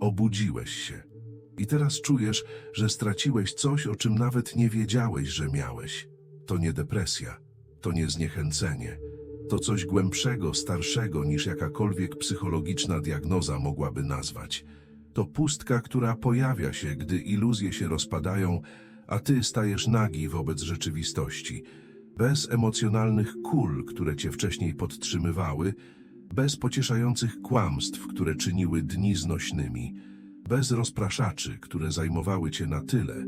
Obudziłeś się. I teraz czujesz, że straciłeś coś, o czym nawet nie wiedziałeś, że miałeś. To nie depresja, to nie zniechęcenie. To coś głębszego, starszego niż jakakolwiek psychologiczna diagnoza mogłaby nazwać. To pustka, która pojawia się, gdy iluzje się rozpadają, a ty stajesz nagi wobec rzeczywistości. Bez emocjonalnych kul, które cię wcześniej podtrzymywały, bez pocieszających kłamstw, które czyniły dni znośnymi, bez rozpraszaczy, które zajmowały cię na tyle,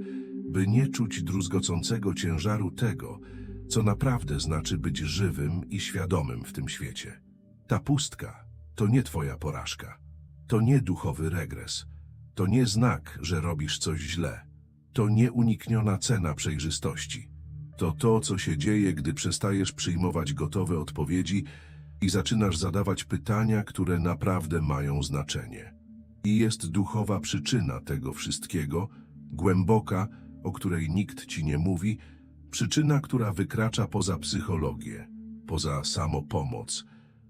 by nie czuć druzgocącego ciężaru tego, co naprawdę znaczy być żywym i świadomym w tym świecie. Ta pustka to nie twoja porażka, to nie duchowy regres, to nie znak, że robisz coś źle, to nieunikniona cena przejrzystości. To to, co się dzieje, gdy przestajesz przyjmować gotowe odpowiedzi i zaczynasz zadawać pytania, które naprawdę mają znaczenie. I jest duchowa przyczyna tego wszystkiego, głęboka, o której nikt ci nie mówi, przyczyna, która wykracza poza psychologię, poza samopomoc,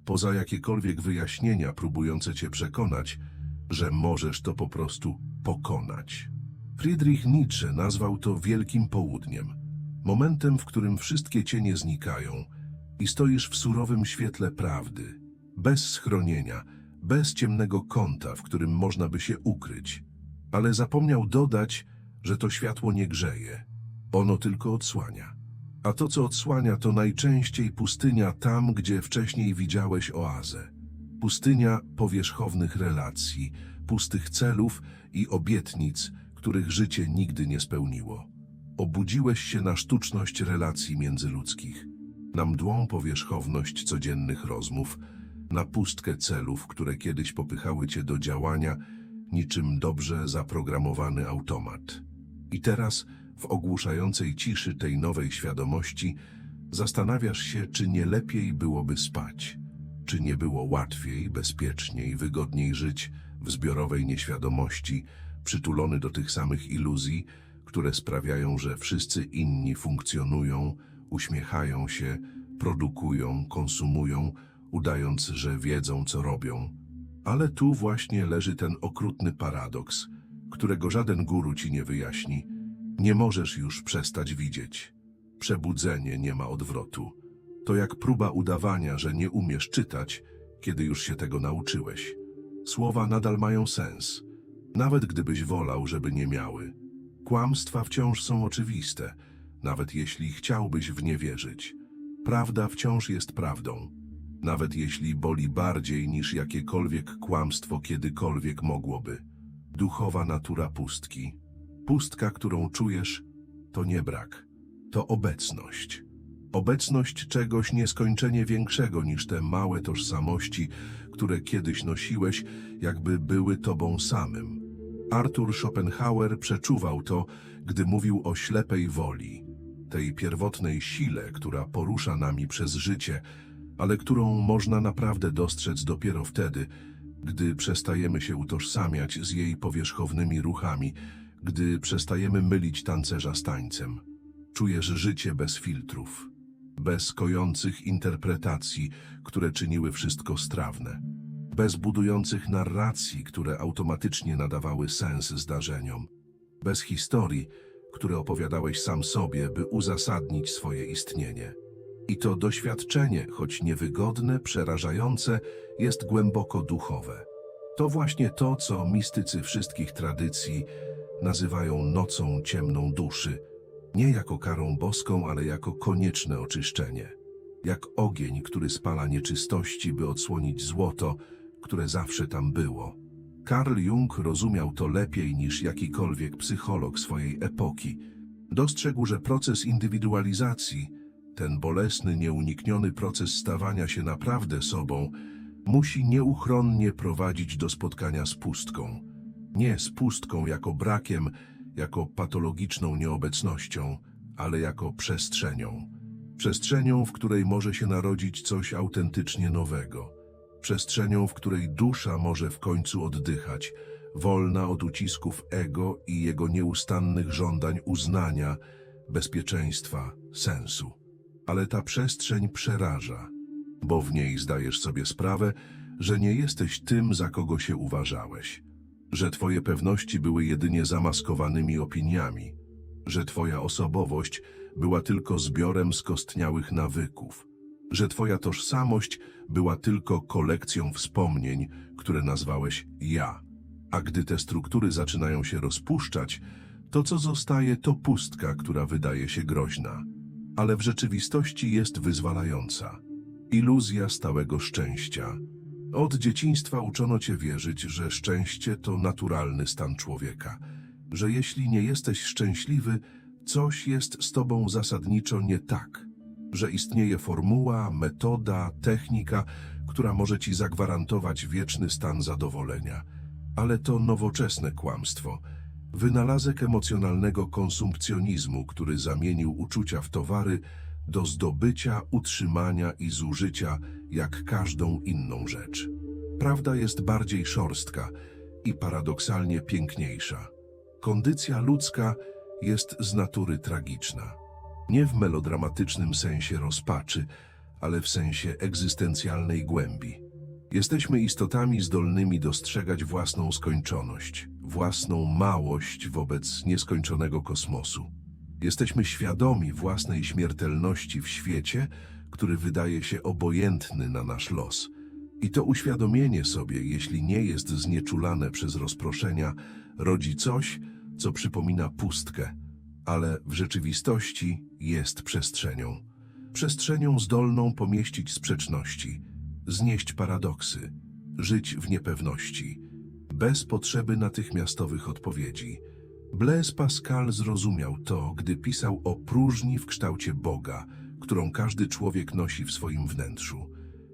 poza jakiekolwiek wyjaśnienia próbujące cię przekonać, że możesz to po prostu pokonać. Friedrich Nietzsche nazwał to Wielkim Południem, momentem, w którym wszystkie cienie znikają i stoisz w surowym świetle prawdy, bez schronienia, bez ciemnego kąta, w którym można by się ukryć. Ale zapomniał dodać, że to światło nie grzeje, ono tylko odsłania. A to, co odsłania, to najczęściej pustynia tam, gdzie wcześniej widziałeś oazę. Pustynia powierzchownych relacji, pustych celów i obietnic, których życie nigdy nie spełniło. Obudziłeś się na sztuczność relacji międzyludzkich, na mdłą powierzchowność codziennych rozmów, na pustkę celów, które kiedyś popychały cię do działania, niczym dobrze zaprogramowany automat. I teraz, w ogłuszającej ciszy tej nowej świadomości, zastanawiasz się, czy nie lepiej byłoby spać, czy nie było łatwiej, bezpieczniej, wygodniej żyć w zbiorowej nieświadomości, przytulony do tych samych iluzji, które sprawiają, że wszyscy inni funkcjonują, uśmiechają się, produkują, konsumują, udając, że wiedzą, co robią. Ale tu właśnie leży ten okrutny paradoks, którego żaden guru ci nie wyjaśni. Nie możesz już przestać widzieć. Przebudzenie nie ma odwrotu. To jak próba udawania, że nie umiesz czytać, kiedy już się tego nauczyłeś. Słowa nadal mają sens, nawet gdybyś wolał, żeby nie miały. Kłamstwa wciąż są oczywiste, nawet jeśli chciałbyś w nie wierzyć. Prawda wciąż jest prawdą, nawet jeśli boli bardziej niż jakiekolwiek kłamstwo kiedykolwiek mogłoby. Duchowa natura pustki. Pustka, którą czujesz, to nie brak, to obecność. Obecność czegoś nieskończenie większego niż te małe tożsamości, które kiedyś nosiłeś, jakby były tobą samym. Arthur Schopenhauer przeczuwał to, gdy mówił o ślepej woli, tej pierwotnej sile, która porusza nami przez życie, ale którą można naprawdę dostrzec dopiero wtedy, gdy przestajemy się utożsamiać z jej powierzchownymi ruchami, gdy przestajemy mylić tancerza z tańcem. Czujesz życie bez filtrów, bez kojących interpretacji, które czyniły wszystko strawne, bez budujących narracji, które automatycznie nadawały sens zdarzeniom, bez historii, które opowiadałeś sam sobie, by uzasadnić swoje istnienie. I to doświadczenie, choć niewygodne, przerażające, jest głęboko duchowe. To właśnie to, co mistycy wszystkich tradycji nazywają nocą ciemną duszy, nie jako karą boską, ale jako konieczne oczyszczenie. Jak ogień, który spala nieczystości, by odsłonić złoto, które zawsze tam było. Karl Jung rozumiał to lepiej niż jakikolwiek psycholog swojej epoki. Dostrzegł, że proces indywidualizacji, ten bolesny, nieunikniony proces stawania się naprawdę sobą, musi nieuchronnie prowadzić do spotkania z pustką. Nie z pustką jako brakiem, jako patologiczną nieobecnością, ale jako przestrzenią. Przestrzenią, w której może się narodzić coś autentycznie nowego. Przestrzenią, w której dusza może w końcu oddychać, wolna od ucisków ego i jego nieustannych żądań uznania, bezpieczeństwa, sensu. Ale ta przestrzeń przeraża, bo w niej zdajesz sobie sprawę, że nie jesteś tym, za kogo się uważałeś, że twoje pewności były jedynie zamaskowanymi opiniami, że twoja osobowość była tylko zbiorem skostniałych nawyków, że twoja tożsamość była tylko kolekcją wspomnień, które nazwałeś ja. A gdy te struktury zaczynają się rozpuszczać, to co zostaje to pustka, która wydaje się groźna, ale w rzeczywistości jest wyzwalająca. Iluzja stałego szczęścia. Od dzieciństwa uczono cię wierzyć, że szczęście to naturalny stan człowieka, że jeśli nie jesteś szczęśliwy, coś jest z tobą zasadniczo nie tak, że istnieje formuła, metoda, technika, która może ci zagwarantować wieczny stan zadowolenia. Ale to nowoczesne kłamstwo, wynalazek emocjonalnego konsumpcjonizmu, który zamienił uczucia w towary do zdobycia, utrzymania i zużycia jak każdą inną rzecz. Prawda jest bardziej szorstka i paradoksalnie piękniejsza. Kondycja ludzka jest z natury tragiczna. Nie w melodramatycznym sensie rozpaczy, ale w sensie egzystencjalnej głębi. Jesteśmy istotami zdolnymi dostrzegać własną skończoność, własną małość wobec nieskończonego kosmosu. Jesteśmy świadomi własnej śmiertelności w świecie, który wydaje się obojętny na nasz los. I to uświadomienie sobie, jeśli nie jest znieczulane przez rozproszenia, rodzi coś, co przypomina pustkę, ale w rzeczywistości jest przestrzenią. Przestrzenią zdolną pomieścić sprzeczności, znieść paradoksy, żyć w niepewności, bez potrzeby natychmiastowych odpowiedzi. Blaise Pascal zrozumiał to, gdy pisał o próżni w kształcie Boga, którą każdy człowiek nosi w swoim wnętrzu.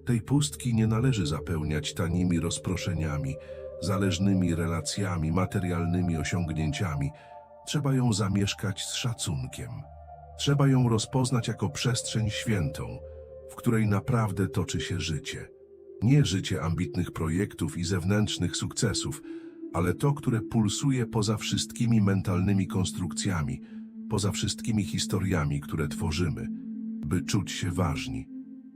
Tej pustki nie należy zapełniać tanimi rozproszeniami, zależnymi relacjami, materialnymi osiągnięciami. Trzeba ją zamieszkać z szacunkiem. Trzeba ją rozpoznać jako przestrzeń świętą, w której naprawdę toczy się życie. Nie życie ambitnych projektów i zewnętrznych sukcesów, ale to, które pulsuje poza wszystkimi mentalnymi konstrukcjami, poza wszystkimi historiami, które tworzymy, by czuć się ważni.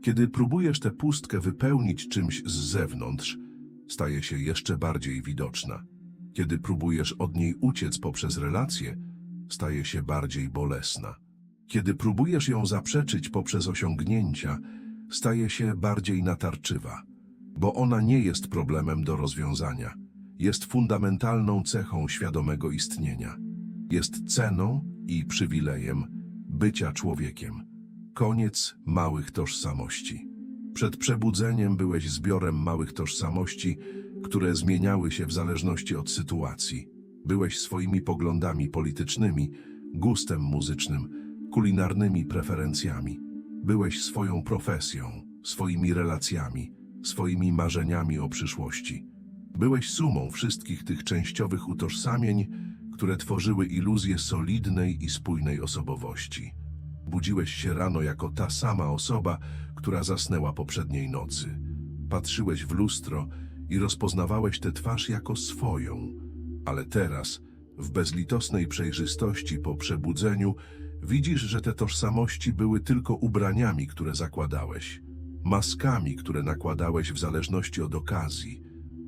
Kiedy próbujesz tę pustkę wypełnić czymś z zewnątrz, staje się jeszcze bardziej widoczna. Kiedy próbujesz od niej uciec poprzez relacje, staje się bardziej bolesna. Kiedy próbujesz ją zaprzeczyć poprzez osiągnięcia, staje się bardziej natarczywa, bo ona nie jest problemem do rozwiązania. Jest fundamentalną cechą świadomego istnienia. Jest ceną i przywilejem bycia człowiekiem. Koniec małych tożsamości. Przed przebudzeniem byłeś zbiorem małych tożsamości, które zmieniały się w zależności od sytuacji. Byłeś swoimi poglądami politycznymi, gustem muzycznym, kulinarnymi preferencjami. Byłeś swoją profesją, swoimi relacjami, swoimi marzeniami o przyszłości. Byłeś sumą wszystkich tych częściowych utożsamień, które tworzyły iluzję solidnej i spójnej osobowości. Budziłeś się rano jako ta sama osoba, która zasnęła poprzedniej nocy. Patrzyłeś w lustro i rozpoznawałeś tę twarz jako swoją. Ale teraz, w bezlitosnej przejrzystości po przebudzeniu, widzisz, że te tożsamości były tylko ubraniami, które zakładałeś, maskami, które nakładałeś w zależności od okazji,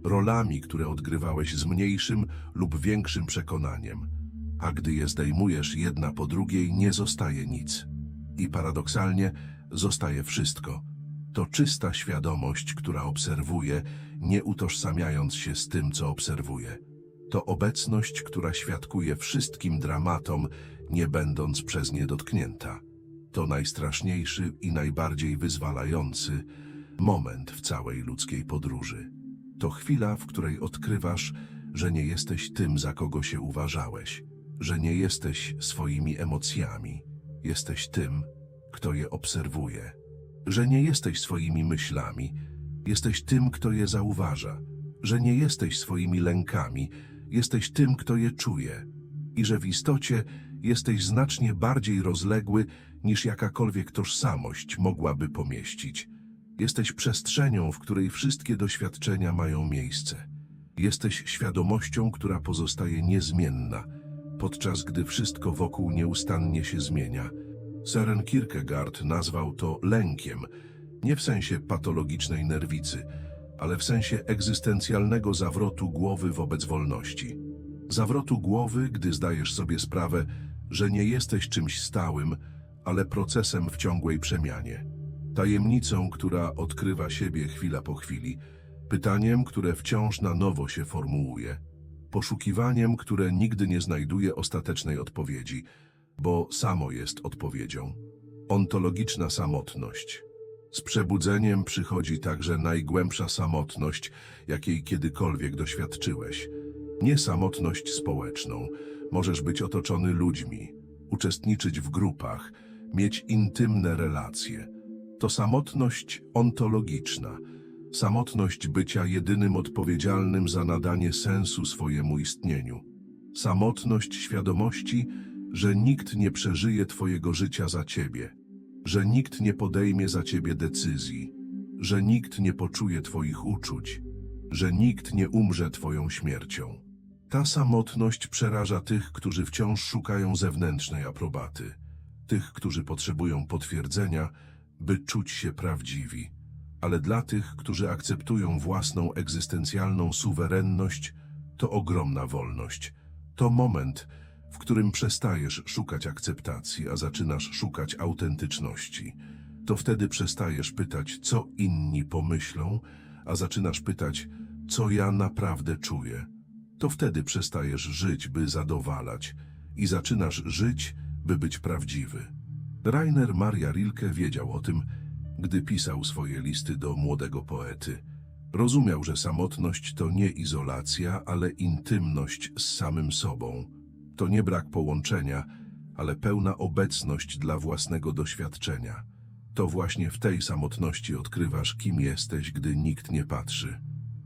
rolami, które odgrywałeś z mniejszym lub większym przekonaniem. A gdy je zdejmujesz jedna po drugiej, nie zostaje nic. I paradoksalnie zostaje wszystko. To czysta świadomość, która obserwuje, nie utożsamiając się z tym, co obserwuje. To obecność, która świadkuje wszystkim dramatom, nie będąc przez nie dotknięta. To najstraszniejszy i najbardziej wyzwalający moment w całej ludzkiej podróży. To chwila, w której odkrywasz, że nie jesteś tym, za kogo się uważałeś, że nie jesteś swoimi emocjami, jesteś tym, kto je obserwuje, że nie jesteś swoimi myślami, jesteś tym, kto je zauważa, że nie jesteś swoimi lękami, jesteś tym, kto je czuje i że w istocie jesteś znacznie bardziej rozległy niż jakakolwiek tożsamość mogłaby pomieścić. Jesteś przestrzenią, w której wszystkie doświadczenia mają miejsce. Jesteś świadomością, która pozostaje niezmienna, podczas gdy wszystko wokół nieustannie się zmienia. Søren Kierkegaard nazwał to lękiem, nie w sensie patologicznej nerwicy, ale w sensie egzystencjalnego zawrotu głowy wobec wolności. Zawrotu głowy, gdy zdajesz sobie sprawę, że nie jesteś czymś stałym, ale procesem w ciągłej przemianie. Tajemnicą, która odkrywa siebie chwila po chwili, pytaniem, które wciąż na nowo się formułuje, poszukiwaniem, które nigdy nie znajduje ostatecznej odpowiedzi, bo samo jest odpowiedzią. Ontologiczna samotność. Z przebudzeniem przychodzi także najgłębsza samotność, jakiej kiedykolwiek doświadczyłeś. Nie samotność społeczną. Możesz być otoczony ludźmi, uczestniczyć w grupach, mieć intymne relacje. To samotność ontologiczna, samotność bycia jedynym odpowiedzialnym za nadanie sensu swojemu istnieniu. Samotność świadomości, że nikt nie przeżyje Twojego życia za Ciebie, że nikt nie podejmie za Ciebie decyzji, że nikt nie poczuje Twoich uczuć, że nikt nie umrze Twoją śmiercią. Ta samotność przeraża tych, którzy wciąż szukają zewnętrznej aprobaty, tych, którzy potrzebują potwierdzenia, by czuć się prawdziwi. Ale dla tych, którzy akceptują własną egzystencjalną suwerenność, to ogromna wolność. To moment, w którym przestajesz szukać akceptacji, a zaczynasz szukać autentyczności. To wtedy przestajesz pytać, co inni pomyślą, a zaczynasz pytać, co ja naprawdę czuję. To wtedy przestajesz żyć, by zadowalać i zaczynasz żyć, by być prawdziwy. Rainer Maria Rilke wiedział o tym, gdy pisał swoje listy do młodego poety. Rozumiał, że samotność to nie izolacja, ale intymność z samym sobą. To nie brak połączenia, ale pełna obecność dla własnego doświadczenia. To właśnie w tej samotności odkrywasz, kim jesteś, gdy nikt nie patrzy,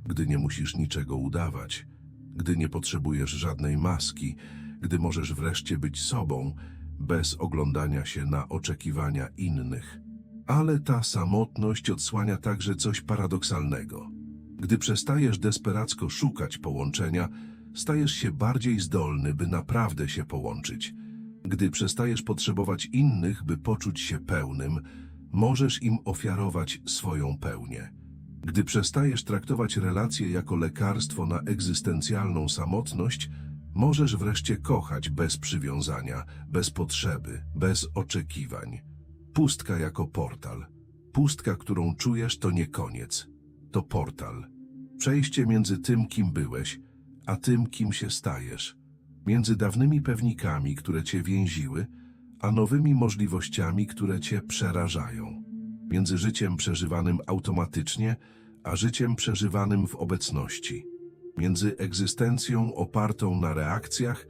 gdy nie musisz niczego udawać, gdy nie potrzebujesz żadnej maski, gdy możesz wreszcie być sobą, bez oglądania się na oczekiwania innych. Ale ta samotność odsłania także coś paradoksalnego. Gdy przestajesz desperacko szukać połączenia, stajesz się bardziej zdolny, by naprawdę się połączyć. Gdy przestajesz potrzebować innych, by poczuć się pełnym, możesz im ofiarować swoją pełnię. Gdy przestajesz traktować relacje jako lekarstwo na egzystencjalną samotność, możesz wreszcie kochać bez przywiązania, bez potrzeby, bez oczekiwań. Pustka jako portal. Pustka, którą czujesz, to nie koniec. To portal. Przejście między tym, kim byłeś, a tym, kim się stajesz. Między dawnymi pewnikami, które cię więziły, a nowymi możliwościami, które cię przerażają. Między życiem przeżywanym automatycznie, a życiem przeżywanym w obecności. Między egzystencją opartą na reakcjach,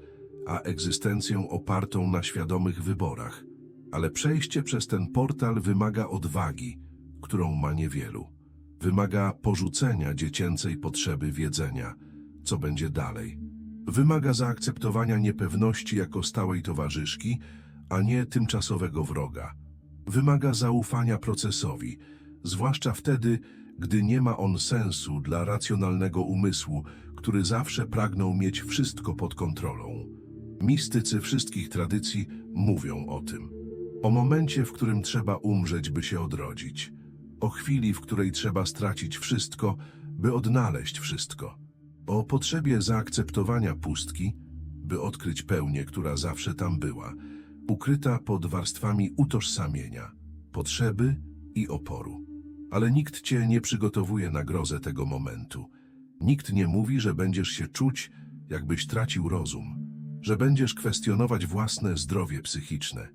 a egzystencją opartą na świadomych wyborach. Ale przejście przez ten portal wymaga odwagi, którą ma niewielu. Wymaga porzucenia dziecięcej potrzeby wiedzenia, co będzie dalej. Wymaga zaakceptowania niepewności jako stałej towarzyszki, a nie tymczasowego wroga. Wymaga zaufania procesowi, zwłaszcza wtedy, gdy nie ma on sensu dla racjonalnego umysłu, który zawsze pragnął mieć wszystko pod kontrolą. Mistycy wszystkich tradycji mówią o tym. O momencie, w którym trzeba umrzeć, by się odrodzić. O chwili, w której trzeba stracić wszystko, by odnaleźć wszystko. O potrzebie zaakceptowania pustki, by odkryć pełnię, która zawsze tam była, ukryta pod warstwami utożsamienia, potrzeby i oporu. Ale nikt cię nie przygotowuje na grozę tego momentu. Nikt nie mówi, że będziesz się czuć, jakbyś tracił rozum, że będziesz kwestionować własne zdrowie psychiczne,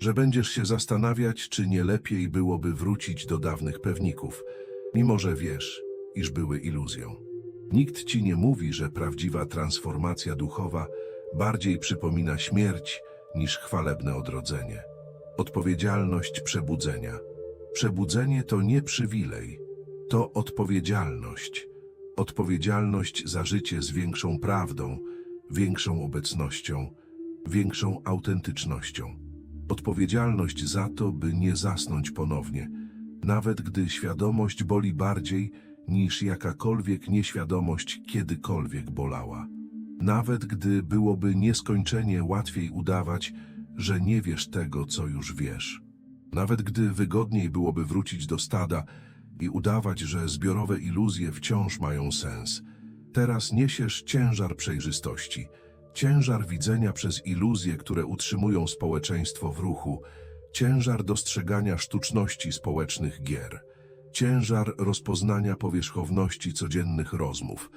że będziesz się zastanawiać, czy nie lepiej byłoby wrócić do dawnych pewników, mimo że wiesz, iż były iluzją. Nikt ci nie mówi, że prawdziwa transformacja duchowa bardziej przypomina śmierć niż chwalebne odrodzenie. Odpowiedzialność przebudzenia. Przebudzenie to nie przywilej, to odpowiedzialność. Odpowiedzialność za życie z większą prawdą, większą obecnością, większą autentycznością. Odpowiedzialność za to, by nie zasnąć ponownie, nawet gdy świadomość boli bardziej niż jakakolwiek nieświadomość kiedykolwiek bolała. Nawet gdy byłoby nieskończenie łatwiej udawać, że nie wiesz tego, co już wiesz. Nawet gdy wygodniej byłoby wrócić do stada, i udawać, że zbiorowe iluzje wciąż mają sens. Teraz niesiesz ciężar przejrzystości, ciężar widzenia przez iluzje, które utrzymują społeczeństwo w ruchu, ciężar dostrzegania sztuczności społecznych gier, ciężar rozpoznania powierzchowności codziennych rozmów,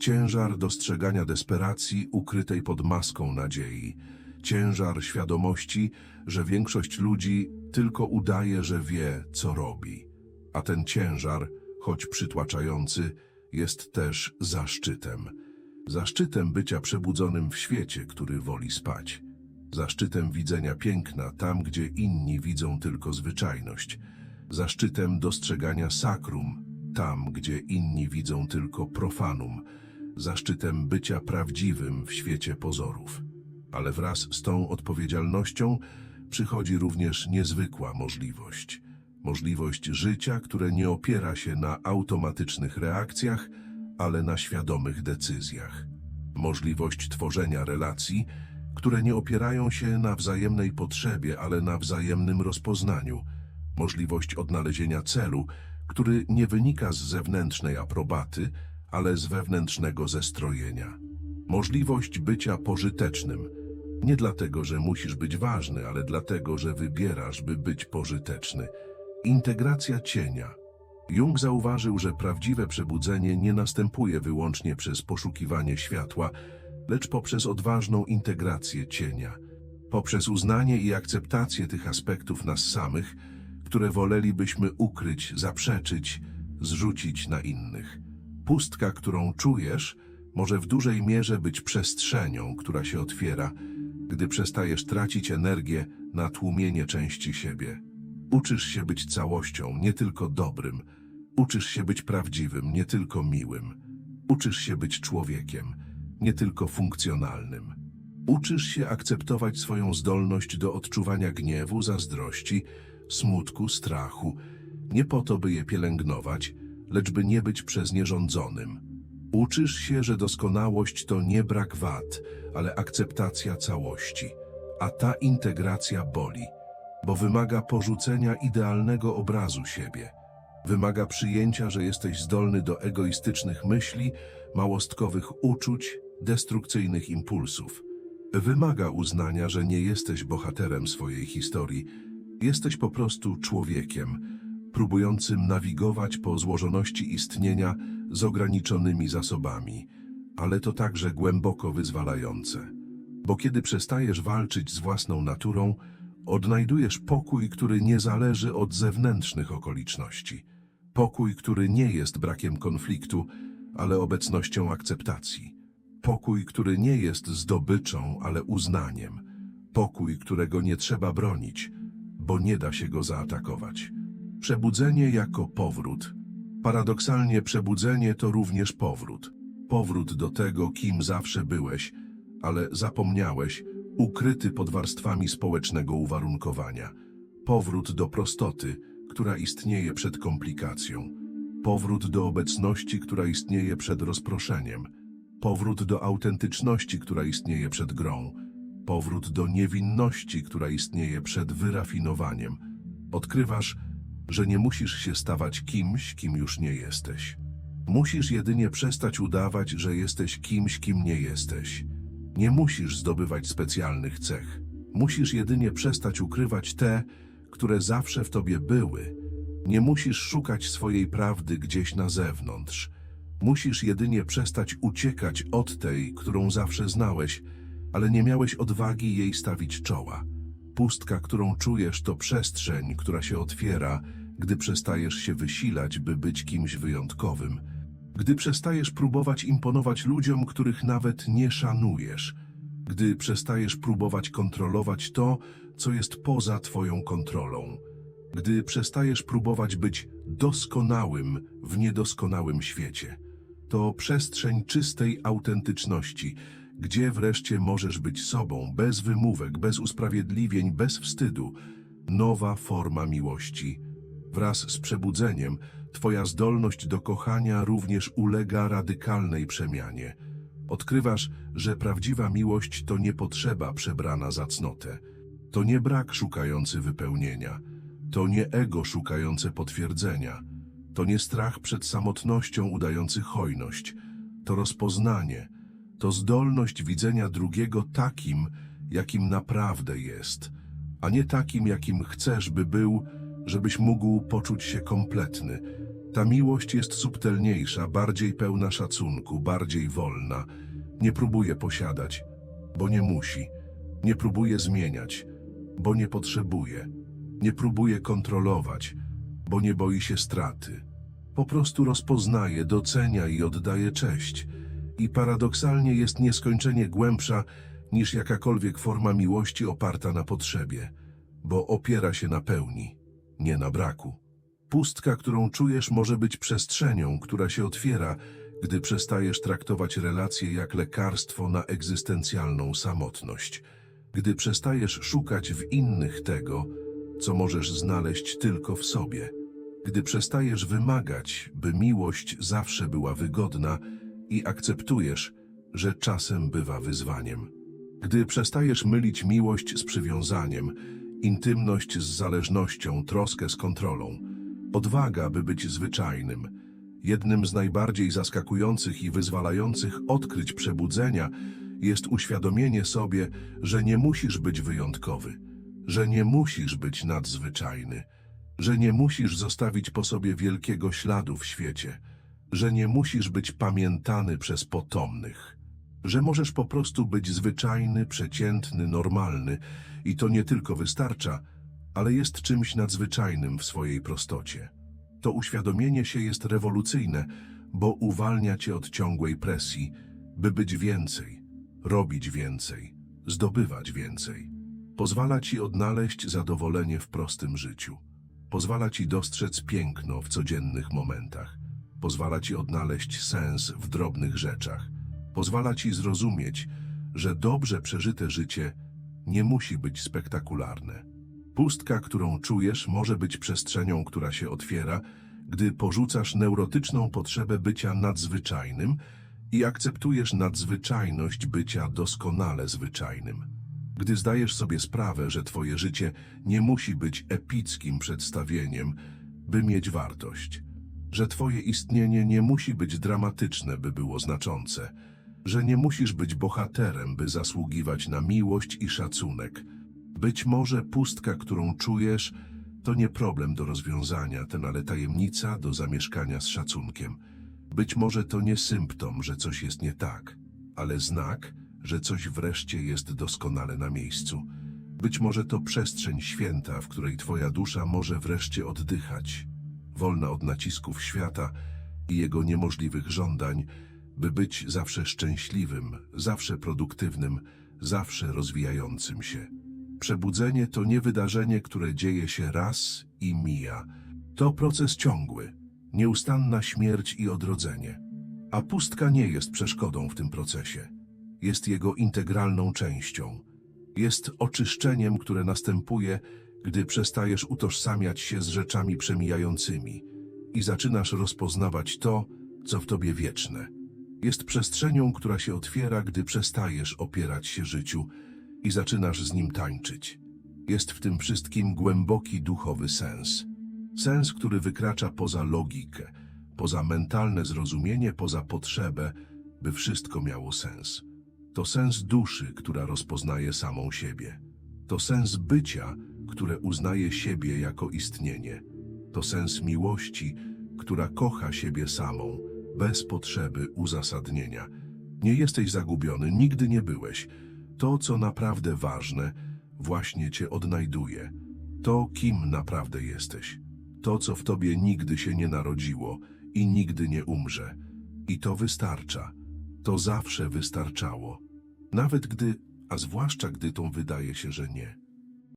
ciężar dostrzegania desperacji ukrytej pod maską nadziei, ciężar świadomości, że większość ludzi tylko udaje, że wie, co robi. A ten ciężar, choć przytłaczający, jest też zaszczytem. Zaszczytem bycia przebudzonym w świecie, który woli spać. Zaszczytem widzenia piękna tam, gdzie inni widzą tylko zwyczajność. Zaszczytem dostrzegania sakrum tam, gdzie inni widzą tylko profanum. Zaszczytem bycia prawdziwym w świecie pozorów. Ale wraz z tą odpowiedzialnością przychodzi również niezwykła możliwość. Możliwość życia, które nie opiera się na automatycznych reakcjach, ale na świadomych decyzjach. Możliwość tworzenia relacji, które nie opierają się na wzajemnej potrzebie, ale na wzajemnym rozpoznaniu. Możliwość odnalezienia celu, który nie wynika z zewnętrznej aprobaty, ale z wewnętrznego zestrojenia. Możliwość bycia pożytecznym. Nie dlatego, że musisz być ważny, ale dlatego, że wybierasz, by być pożyteczny. Integracja cienia. Jung zauważył, że prawdziwe przebudzenie nie następuje wyłącznie przez poszukiwanie światła, lecz poprzez odważną integrację cienia, poprzez uznanie i akceptację tych aspektów nas samych, które wolelibyśmy ukryć, zaprzeczyć, zrzucić na innych. Pustka, którą czujesz, może w dużej mierze być przestrzenią, która się otwiera, gdy przestajesz tracić energię na tłumienie części siebie. Uczysz się być całością, nie tylko dobrym. Uczysz się być prawdziwym, nie tylko miłym. Uczysz się być człowiekiem, nie tylko funkcjonalnym. Uczysz się akceptować swoją zdolność do odczuwania gniewu, zazdrości, smutku, strachu, nie po to, by je pielęgnować, lecz by nie być przez nie rządzonym. Uczysz się, że doskonałość to nie brak wad, ale akceptacja całości. A ta integracja boli, bo wymaga porzucenia idealnego obrazu siebie. Wymaga przyjęcia, że jesteś zdolny do egoistycznych myśli, małostkowych uczuć, destrukcyjnych impulsów. Wymaga uznania, że nie jesteś bohaterem swojej historii, jesteś po prostu człowiekiem, próbującym nawigować po złożoności istnienia z ograniczonymi zasobami, ale to także głęboko wyzwalające. Bo kiedy przestajesz walczyć z własną naturą, odnajdujesz pokój, który nie zależy od zewnętrznych okoliczności. Pokój, który nie jest brakiem konfliktu, ale obecnością akceptacji. Pokój, który nie jest zdobyczą, ale uznaniem. Pokój, którego nie trzeba bronić, bo nie da się go zaatakować. Przebudzenie jako powrót. Paradoksalnie przebudzenie to również powrót. Powrót do tego, kim zawsze byłeś, ale zapomniałeś, ukryty pod warstwami społecznego uwarunkowania. Powrót do prostoty, która istnieje przed komplikacją. Powrót do obecności, która istnieje przed rozproszeniem. Powrót do autentyczności, która istnieje przed grą. Powrót do niewinności, która istnieje przed wyrafinowaniem. Odkrywasz, że nie musisz się stawać kimś, kim już nie jesteś. Musisz jedynie przestać udawać, że jesteś kimś, kim nie jesteś. Nie musisz zdobywać specjalnych cech. Musisz jedynie przestać ukrywać te, które zawsze w tobie były. Nie musisz szukać swojej prawdy gdzieś na zewnątrz. Musisz jedynie przestać uciekać od tej, którą zawsze znałeś, ale nie miałeś odwagi jej stawić czoła. Pustka, którą czujesz, to przestrzeń, która się otwiera, gdy przestajesz się wysilać, by być kimś wyjątkowym. Gdy przestajesz próbować imponować ludziom, których nawet nie szanujesz. Gdy przestajesz próbować kontrolować to, co jest poza twoją kontrolą. Gdy przestajesz próbować być doskonałym w niedoskonałym świecie. To przestrzeń czystej autentyczności, gdzie wreszcie możesz być sobą, bez wymówek, bez usprawiedliwień, bez wstydu. Nowa forma miłości. Wraz z przebudzeniem Twoja zdolność do kochania również ulega radykalnej przemianie. Odkrywasz, że prawdziwa miłość to nie potrzeba przebrana za cnotę. To nie brak szukający wypełnienia. To nie ego szukające potwierdzenia. To nie strach przed samotnością udający hojność. To rozpoznanie, to zdolność widzenia drugiego takim, jakim naprawdę jest, a nie takim, jakim chcesz, by był, żebyś mógł poczuć się kompletny. Ta miłość jest subtelniejsza, bardziej pełna szacunku, bardziej wolna. Nie próbuje posiadać, bo nie musi. Nie próbuje zmieniać, bo nie potrzebuje. Nie próbuje kontrolować, bo nie boi się straty. Po prostu rozpoznaje, docenia i oddaje cześć. I paradoksalnie jest nieskończenie głębsza niż jakakolwiek forma miłości oparta na potrzebie, bo opiera się na pełni, nie na braku. Pustka, którą czujesz, może być przestrzenią, która się otwiera, gdy przestajesz traktować relacje jak lekarstwo na egzystencjalną samotność. Gdy przestajesz szukać w innych tego, co możesz znaleźć tylko w sobie. Gdy przestajesz wymagać, by miłość zawsze była wygodna i akceptujesz, że czasem bywa wyzwaniem. Gdy przestajesz mylić miłość z przywiązaniem, intymność z zależnością, troskę z kontrolą, odwaga, by być zwyczajnym. Jednym z najbardziej zaskakujących i wyzwalających odkryć przebudzenia jest uświadomienie sobie, że nie musisz być wyjątkowy, że nie musisz być nadzwyczajny, że nie musisz zostawić po sobie wielkiego śladu w świecie, że nie musisz być pamiętany przez potomnych, że możesz po prostu być zwyczajny, przeciętny, normalny i to nie tylko wystarcza, ale jest czymś nadzwyczajnym w swojej prostocie. To uświadomienie się jest rewolucyjne, bo uwalnia cię od ciągłej presji, by być więcej, robić więcej, zdobywać więcej. Pozwala ci odnaleźć zadowolenie w prostym życiu. Pozwala ci dostrzec piękno w codziennych momentach. Pozwala ci odnaleźć sens w drobnych rzeczach. Pozwala ci zrozumieć, że dobrze przeżyte życie nie musi być spektakularne. Pustka, którą czujesz, może być przestrzenią, która się otwiera, gdy porzucasz neurotyczną potrzebę bycia nadzwyczajnym i akceptujesz nadzwyczajność bycia doskonale zwyczajnym. Gdy zdajesz sobie sprawę, że twoje życie nie musi być epickim przedstawieniem, by mieć wartość, że twoje istnienie nie musi być dramatyczne, by było znaczące, że nie musisz być bohaterem, by zasługiwać na miłość i szacunek. Być może pustka, którą czujesz, to nie problem do rozwiązania, ten ale tajemnica do zamieszkania z szacunkiem. Być może to nie symptom, że coś jest nie tak, ale znak, że coś wreszcie jest doskonale na miejscu. Być może to przestrzeń święta, w której twoja dusza może wreszcie oddychać, wolna od nacisków świata i jego niemożliwych żądań, by być zawsze szczęśliwym, zawsze produktywnym, zawsze rozwijającym się. Przebudzenie to nie wydarzenie, które dzieje się raz i mija. To proces ciągły, nieustanna śmierć i odrodzenie. A pustka nie jest przeszkodą w tym procesie. Jest jego integralną częścią. Jest oczyszczeniem, które następuje, gdy przestajesz utożsamiać się z rzeczami przemijającymi i zaczynasz rozpoznawać to, co w tobie wieczne. Jest przestrzenią, która się otwiera, gdy przestajesz opierać się życiu i zaczynasz z nim tańczyć. Jest w tym wszystkim głęboki duchowy sens. Sens, który wykracza poza logikę, poza mentalne zrozumienie, poza potrzebę, by wszystko miało sens. To sens duszy, która rozpoznaje samą siebie. To sens bycia, które uznaje siebie jako istnienie. To sens miłości, która kocha siebie samą, bez potrzeby uzasadnienia. Nie jesteś zagubiony, nigdy nie byłeś. To, co naprawdę ważne, właśnie cię odnajduje. To, kim naprawdę jesteś. To, co w tobie nigdy się nie narodziło i nigdy nie umrze. I to wystarcza. To zawsze wystarczało. Nawet gdy, a zwłaszcza gdy to wydaje się, że nie.